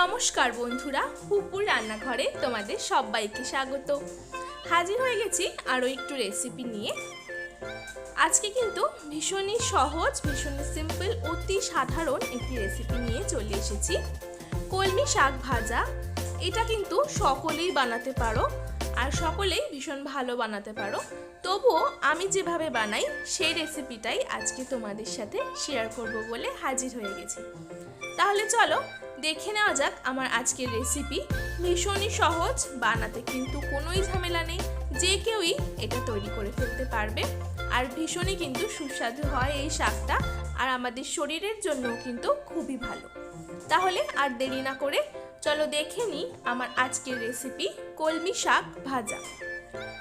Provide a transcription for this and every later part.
নমস্কার বন্ধুরা হুপুর রান্নাঘরে তোমাদের সবাইকে স্বাগত। হাজির হয়ে গেছি আরও একটু রেসিপি নিয়ে। আজকে কিন্তু ভীষণই সহজ, ভীষণই সিম্পল অতি সাধারণ একটি রেসিপি নিয়ে চলে এসেছি। কলমি শাক ভাজা, এটা কিন্তু সকলেই বানাতে পারো আর সকলেই ভীষণ ভালো বানাতে পারো। তবুও আমি যেভাবে বানাই, সেই রেসিপিটাই আজকে তোমাদের সাথে শেয়ার করব বলে হাজির হয়ে গেছি। তাহলে চলো, দেখে নেওয়া যাক আমার আজকের রেসিপি ভীষণই সহজ, বানাতে কিন্তু কোনোই ঝামেলা নেই। যে কেউই এটা তৈরি করে ফেলতে পারবে। আর ভীষণই কিন্তু সুস্বাদু হয় এই শাকটা, আর আমাদের শরীরের জন্য কিন্তু খুবই ভালো। তাহলে আর দেরি না করে, চলো দেখে নিই আমার আজকের রেসিপি কলমি শাক ভাজা।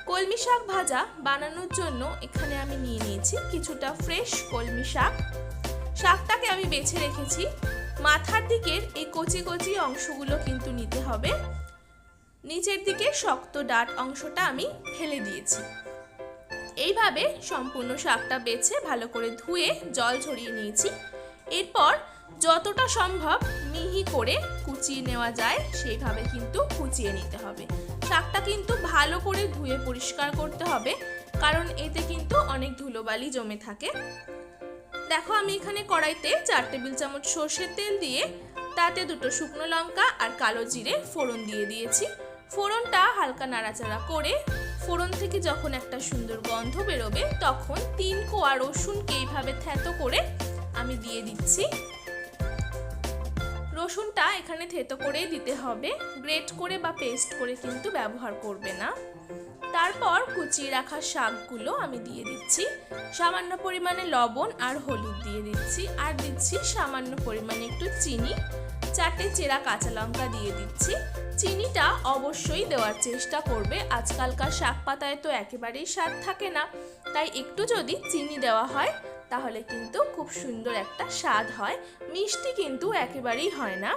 কলমি শাক ভাজা বানানোর জন্য এখানে আমি নিয়ে নিয়েছি কিছুটা ফ্রেশ কলমি শাক। শাকটাকে আমি বেছে রেখেছি। মাথার দিকের এই কচি কচি অংশগুলো কিন্তু নিতে হবে। নিচের দিকে শক্ত ডাট অংশটা আমি ফেলে দিয়েছি। এইভাবে সম্পূর্ণ শাকটা বেছে ভালো করে ধুয়ে জল ঝরিয়ে নিয়েছি। এরপর যতটা সম্ভব মিহি করে কুচিয়ে নেওয়া যায় সেইভাবে কিন্তু কুচিয়ে নিতে হবে। শাকটা কিন্তু ভালো করে ধুয়ে পরিষ্কার করতে হবে, কারণ এতে কিন্তু অনেক ধুলোবালি জমে থাকে। দেখো আমি এখানে কড়াইতে চার টেবিল চামচ সর্ষের তেল দিয়ে তাতে দুটো শুকনো লঙ্কা আর কালো জিরে ফোড়ন দিয়ে দিয়েছি। ফোড়নটা হালকা নাড়াচাড়া করে ফোড়ন থেকে যখন একটা সুন্দর গন্ধ বেরোবে, তখন তিন কোয়া রসুনকে এইভাবে থ্যাতো করে আমি দিয়ে দিচ্ছি। রসুনটা এখানে থেতো করেই দিতে হবে। গ্রেট করে বা পেস্ট করে কিন্তু ব্যবহার করবে না। তারপর কুচিয়ে রাখা শাকগুলো আমি দিয়ে দিচ্ছি। সামান্য পরিমাণে লবণ আর হলুদ দিয়ে দিচ্ছি। আর দিচ্ছি সামান্য পরিমাণে একটু চিনি। চারটে চেরা কাঁচা লঙ্কা দিয়ে দিচ্ছি। চিনিটা অবশ্যই দেওয়ার চেষ্টা করবে। আজকালকার শাক পাতায় তো একেবারেই স্বাদ থাকে না। তাই একটু যদি চিনি দেওয়া হয় তাহলে কিন্তু খুব সুন্দর একটা স্বাদ হয়। মিষ্টি কিন্তু একেবারেই হয় না।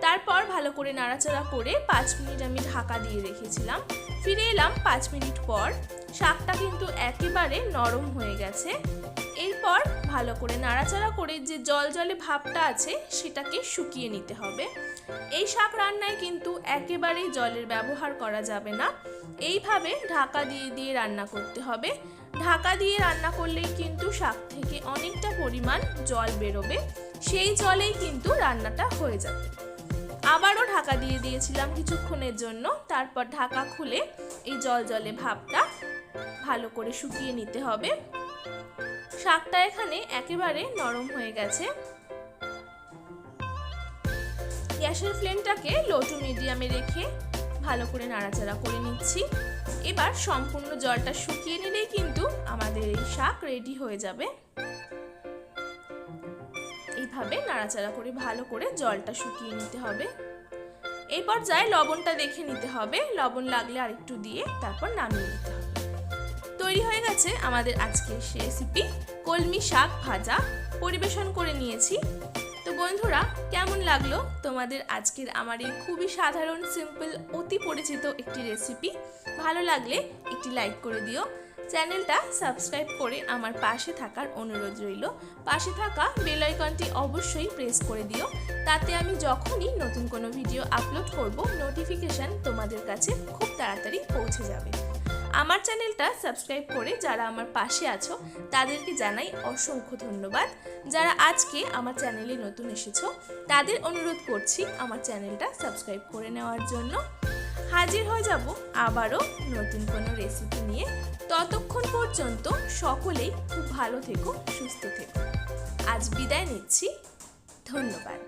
তারপর ভালো করে নাড়াচাড়া করে পাঁচ মিনিট আমি ঢাকা দিয়ে রেখেছিলাম। ফিরে এলাম পাঁচ মিনিট পর। শাকটা কিন্তু একেবারে নরম হয়ে গেছে। এরপর ভালো করে নাড়াচাড়া করে যে জল জলে ভাবটা আছে, সেটাকে শুকিয়ে নিতে হবে। এই শাক রান্নায় কিন্তু একেবারেই জলের ব্যবহার করা যাবে না। এইভাবে ঢাকা দিয়ে দিয়ে রান্না করতে হবে। ঢাকা দিয়ে রান্না করলেই কিন্তু শাক থেকে অনেকটা পরিমাণ জল বেরোবে। সেই জলেই কিন্তু রান্নাটা হয়ে যাবে। আবারও ঢাকা দিয়ে দিয়েছিলাম কিছুক্ষণের জন্য। তারপর ঢাকা খুলে এই জল জলে ভাবটা ভালো করে শুকিয়ে নিতে হবে। শাকটা এখানে একেবারে নরম হয়ে গেছে। গ্যাসের ফ্লেমটাকে লো টু মিডিয়ামে রেখে ভালো করে নাড়াচাড়া করে নিচ্ছি। এবার সম্পূর্ণ জলটা শুকিয়ে নিলেই কিন্তু আমাদের এই শাক রেডি হয়ে যাবে। এইভাবে নাড়াচাড়া করে ভালো করে জলটা শুকিয়ে নিতে হবে। এই পর্যায়ে লবণটা দেখে নিতে হবে। লবণ লাগলে আরেকটু দিয়ে তারপর নামিয়ে নিতে হবে। তৈরি হয়ে গেছে আমাদের আজকের রেসিপি কলমি শাক ভাজা পরিবেশন করে নিয়েছি। তো বন্ধুরা, কেমন লাগল তোমাদের আজকের আমার এই খুবই সাধারণ সিম্পল অতি পরিচিত একটি রেসিপি ভালো লাগলে একটি লাইক করে দিও। চ্যানেলটা সাবস্ক্রাইব করে আমার পাশে থাকার অনুরোধ রইল। পাশে থাকা বেল আইকনটি অবশ্যই প্রেস করে দিও। তাতে আমি যখনই নতুন কোনো ভিডিও আপলোড করব, নোটিফিকেশান তোমাদের কাছে খুব তাড়াতাড়ি পৌঁছে যাবে। আমার চ্যানেলটা সাবস্ক্রাইব করে যারা আমার পাশে আছো, তাদেরকে জানাই অসংখ্য ধন্যবাদ। যারা আজকে আমার চ্যানেলে নতুন এসেছ, তাদের অনুরোধ করছি আমার চ্যানেলটা সাবস্ক্রাইব করে নেওয়ার জন্য। হাজির হয়ে যাব আবারও নতুন কোনো রেসিপি নিয়ে। ততক্ষণ পর্যন্ত সকলেই খুব ভালো থেকো, সুস্থ থেকো। আজ বিদায় নিচ্ছি। ধন্যবাদ।